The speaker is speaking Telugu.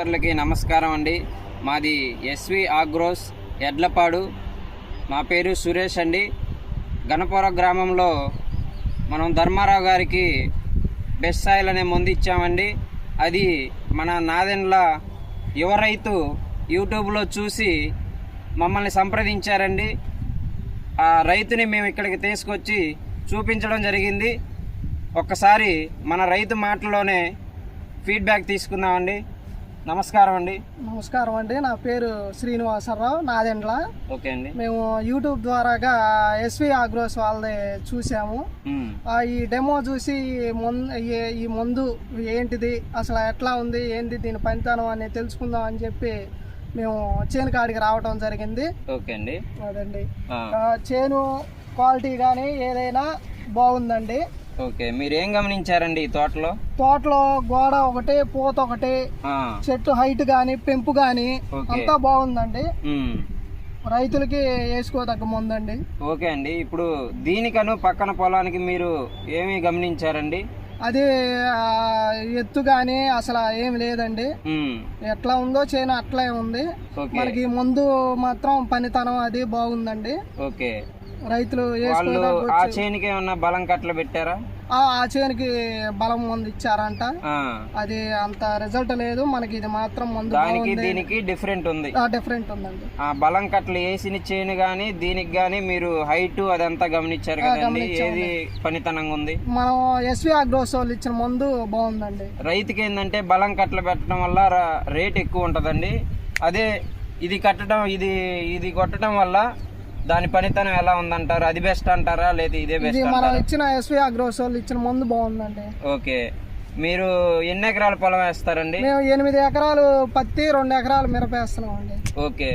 మిత్రులకి నమస్కారం అండి. మాది ఎస్వి ఆగ్రోస్ ఎడ్లపాడు. మా పేరు సురేష్ అండి. గణపుర గ్రామంలో మనం ధర్మారావు గారికి బెస్ట్ సాయిల్ అనే మందు ఇచ్చామండి. అది మన నాదెండ్ల యువ రైతు యూట్యూబ్లో చూసి మమ్మల్ని సంప్రదించారండి. ఆ రైతుని మేము ఇక్కడికి తీసుకొచ్చి చూపించడం జరిగింది. ఒక్కసారి మన రైతు మాటలోనే ఫీడ్బ్యాక్ తీసుకుందామండి. నమస్కారం అండి. నమస్కారం అండి. నా పేరు శ్రీనివాసరావు నాదెండ్ల. ఓకే అండి. మేము యూట్యూబ్ ద్వారాగా ఎస్వి ఆగ్రోస్ వాళ్ళది చూసాము. ఈ డెమో చూసి ఈ- మందు ఏంటిది అసలు ఎట్లా ఉంది ఏంది దీని పనితనం అని తెలుసుకుందాం అని చెప్పి మేము చేను కాడికి రావటం జరిగింది. ఓకే అండి. అదండి. చేను క్వాలిటీ కానీ ఏదైనా బాగుందండి. ఓకే మీరు ఏం గమనించారండి ఈ తోటలో? తోటలో గోడ ఒకటి పూత ఒకటి చెట్టు హైట్ కానీ పెంపు ఓకే. అంతా బాగుందండి. రైతులకి వేసుకోదగ్గ ముందండి. ఓకే అండి ఇప్పుడు దీనికను పక్కన పొలానికి మీరు ఏమి గమనించారండి? అది ఎత్తు కానీ అసలు ఏమి లేదండి. ఎట్లా ఉందో చేను అట్లే ఉంది. మనకి ముందు మాత్రం పనితనం అది బాగుందండి. ఓకే. రైతులు వాళ్ళు ఆ చేనికి ఏమన్నా బలం కట్టలు పెట్టారా? ఆ చేనుకి బలం మందు ఇచ్చారంట. అది అంత రిజల్ట్ లేదు. మనకి ఇది మాత్రం మందు దానికి దీనికి డిఫరెంట్ ఉంది. డిఫరెంట్ ఉందండి. ఆ బలం కట్టలు వేసిన చేను గాని దీనికి గాని మీరు హైట్ అదంతా గమనించారు కదండి. ఏది పనితనంగా ఉంది? మనం ఎస్వి అగ్రోస్ వాళ్ళు ఇచ్చిన మందు బాగుందండి. రైతుకి ఏంటంటే బలం కట్టలు పెట్టడం వల్ల రేట్ ఎక్కువ ఉంటుందండి. అదే ఇది కట్టడం ఇది ఇది కొట్టడం వల్ల దాని పనితనం ఎలా ఉందంటారు? అది బెస్ట్ అంటారా? లేదా ఇదే ఇది బెస్ట్ మనం ఇచ్చిన ఎస్వి అగ్రోస్ వాళ్ళు ఇచ్చిన మందు బాగుందండి. ఓకే. మీరు ఎన్ని ఎకరాల పొలం వేస్తారండి? మేము ఎనిమిది ఎకరాలు పత్తి రెండు ఎకరాలు మిరప వేస్తున్నాం అండి ఓకే.